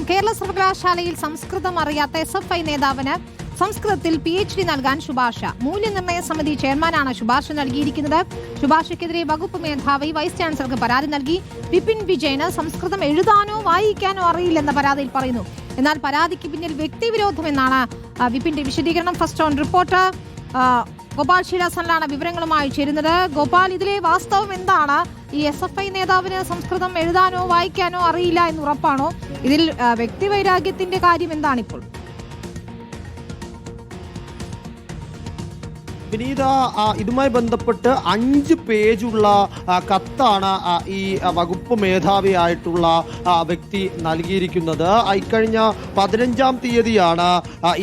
കേരള സർവകലാശാലയിൽ സംസ്കൃതം അറിയാത്ത S F I നേതാവിന് സംസ്കൃതത്തിൽ പി എച്ച് ഡി നൽകാൻ ശുപാർശ. മൂല്യനിർണയ സമിതി ചെയർമാനാണ് ശുപാർശ നൽകിയിരിക്കുന്നത്. ശുപാർശയ്ക്കെതിരെ വകുപ്പ് മേധാവി വൈസ് ചാൻസലർക്ക് പരാതി നൽകി. വിപിൻ വിജയന് സംസ്കൃതം എഴുതാനോ വായിക്കാനോ അറിയില്ലെന്ന പരാതിയിൽ പറയുന്നു. എന്നാൽ പരാതിക്ക് പിന്നിൽ വ്യക്തിവിരോധമെന്നാണ് വിപിന്റെ വിശദീകരണം. ഫസ്റ്റ് ഓൺ റിപ്പോർട്ടർ ഗോപാൽ ശ്രീരാസനിലാണ് വിവരങ്ങളുമായി ചേരുന്നത്. ഗോപാൽ ഇതിലെ വാസ്തവം എന്താണ്? ഈ എസ് എഫ് ഐ നേതാവിന് സംസ്കൃതം എഴുതാനോ വായിക്കാനോ അറിയില്ല എന്ന് ഉറപ്പാണോ? ഇതിൽ വ്യക്തിവൈരാഗ്യത്തിന്റെ കാര്യം എന്താണ് ഇപ്പോൾ? വിനീത ഇതുമായി ബന്ധപ്പെട്ട് അഞ്ച് പേജുള്ള കത്താണ് ഈ വകുപ്പ് മേധാവിയായിട്ടുള്ള വ്യക്തി നൽകിയിരിക്കുന്നത്. ഇക്കഴിഞ്ഞ പതിനഞ്ചാം തീയതിയാണ്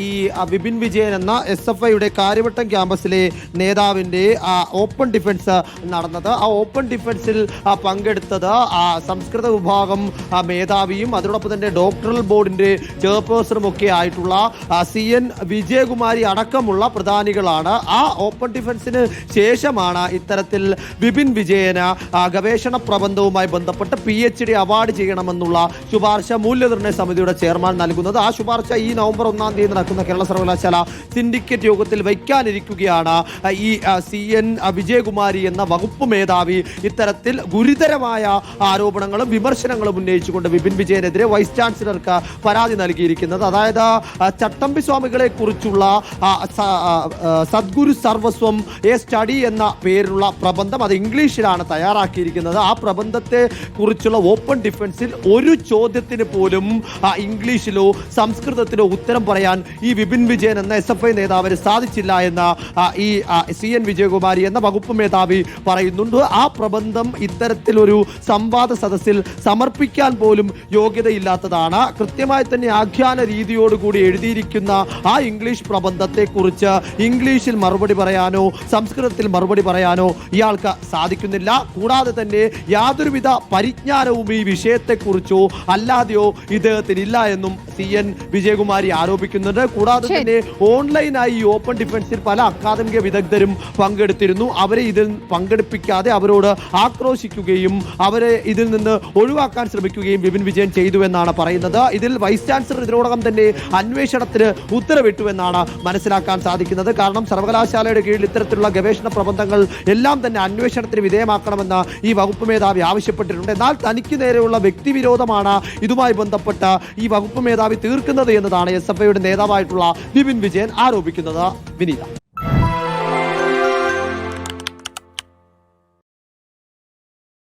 ഈ വിപിൻ വിജയൻ എന്ന എസ് എഫ് ഐയുടെ കാര്യവട്ടം ക്യാമ്പസിലെ നേതാവിന്റെ ഓപ്പൺ ഡിഫൻസ് നടന്നത്. ആ ഓപ്പൺ ഡിഫൻസിൽ പങ്കെടുത്തത് സംസ്കൃത വിഭാഗം മേധാവിയും അതോടൊപ്പം തന്നെ ഡോക്ടറൽ ബോർഡിന്റെ ചെയർപേഴ്സണും ഒക്കെ ആയിട്ടുള്ള സി എൻ വിജയകുമാരി അടക്കമുള്ള പ്രധാനികളാണ്. ആ ഓപ്പൺ ഡിഫൻസിന് ശേഷമാണ് ഇത്തരത്തിൽ വിപിൻ വിജയന് ഗവേഷണ പ്രബന്ധവുമായി ബന്ധപ്പെട്ട് പി എച്ച് ഡി അവാർഡ് ചെയ്യണമെന്നുള്ള ശുപാർശ മൂല്യനിർണയ സമിതിയുടെ ചെയർമാൻ നൽകുന്നത്. ആ ശുപാർശ ഈ നവംബർ ഒന്നാം തീയതി നടക്കുന്ന കേരള സർവകലാശാല സിൻഡിക്കേറ്റ് യോഗത്തിൽ വയ്ക്കാനിരിക്കുകയാണ്. ഈ സി എൻ വിജയകുമാരി എന്ന വകുപ്പ് മേധാവി ഇത്തരത്തിൽ ഗുരുതരമായ ആരോപണങ്ങളും വിമർശനങ്ങളും ഉന്നയിച്ചുകൊണ്ട് വിപിൻ വിജയനെതിരെ വൈസ് ചാൻസലർക്ക് പരാതി നൽകിയിരിക്കുന്നത്. അതായത് ചട്ടമ്പി സ്വാമികളെ കുറിച്ചുള്ള സദ്ഗുരു സർവസ്വം എ സ്റ്റഡി എന്ന പേരിലുള്ള പ്രബന്ധം അത് ഇംഗ്ലീഷിലാണ് തയ്യാറാക്കിയിരിക്കുന്നത്. ആ പ്രബന്ധത്തെ കുറിച്ചുള്ള ഓപ്പൺ ഡിഫൻസിൽ ഒരു ചോദ്യത്തിന് പോലും ഇംഗ്ലീഷിലോ സംസ്കൃതത്തിലോ ഉത്തരം പറയാൻ ഈ വിപിൻ വിജയൻ എന്ന എസ് എഫ് ഐ നേതാവിന് സാധിച്ചില്ല എന്ന ഈ സി എൻ വിജയകുമാരി എന്ന വകുപ്പ് മേധാവി പറയുന്നുണ്ട്. ആ പ്രബന്ധം ഇത്തരത്തിലൊരു സംവാദ സദസ്സിൽ സമർപ്പിക്കാൻ പോലും യോഗ്യതയില്ലാത്തതാണ്. കൃത്യമായി തന്നെ ആഖ്യാന രീതിയോടുകൂടി എഴുതിയിരിക്കുന്ന ആ ഇംഗ്ലീഷ് പ്രബന്ധത്തെക്കുറിച്ച് ഇംഗ്ലീഷിൽ മറുപടി പറയാനോ സംസ്കൃതത്തിൽ മറുപടി പറയാനോ ഇയാൾക്ക് സാധിക്കുന്നില്ല. കൂടാതെ തന്നെ യാതൊരുവിധ പരിജ്ഞാനവും ഈ വിഷയത്തെക്കുറിച്ചോ അല്ലാതെയോ ഇദ്ദേഹത്തിനില്ല എന്നും സി എൻ വിജയകുമാരി ആരോപിക്കുന്നുണ്ട്. കൂടാതെ തന്നെ ഓൺലൈനായി ഈ ഓപ്പൺ ഡിഫൻസിൽ പല അക്കാദമിക വിദഗ്ധരും പങ്കെടുത്തിരുന്നു. അവരെ ഇതിൽ പങ്കെടുപ്പിക്കാതെ അവരോട് ആക്രോശിക്കുകയും അവരെ ഇതിൽ നിന്ന് ഒഴിവാക്കാൻ ശ്രമിക്കുകയും വിപിൻ വിജയൻ ചെയ്തു എന്നാണ് പറയുന്നത്. ഇതിൽ വൈസ് ചാൻസലർ ഇതിനോടകം തന്നെ അന്വേഷണത്തിന് ഉത്തരവിട്ടു എന്നാണ് മനസ്സിലാക്കാൻ സാധിക്കുന്നത്. കാരണം സർവകലാശാലയുടെ കീഴിൽ ഇത്തരത്തിലുള്ള ഗവേഷണ പ്രബന്ധങ്ങൾ എല്ലാം തന്നെ അന്വേഷണത്തിന് വിധേയമാക്കണമെന്ന് ഈ വകുപ്പ് മേധാവി ആവശ്യപ്പെട്ടിട്ടുണ്ട്. എന്നാൽ തനിക്ക് നേരെയുള്ള വ്യക്തിവിരോധമാണ് ഇതുമായി ബന്ധപ്പെട്ട് ഈ വകുപ്പ് മേധാവി തീർക്കുന്നത് എന്നതാണ് എസ് എഫ് ഐയുടെ നേതാവായിട്ടുള്ള വിപിൻ വിജയൻ ആരോപിക്കുന്നത്. വിനീത.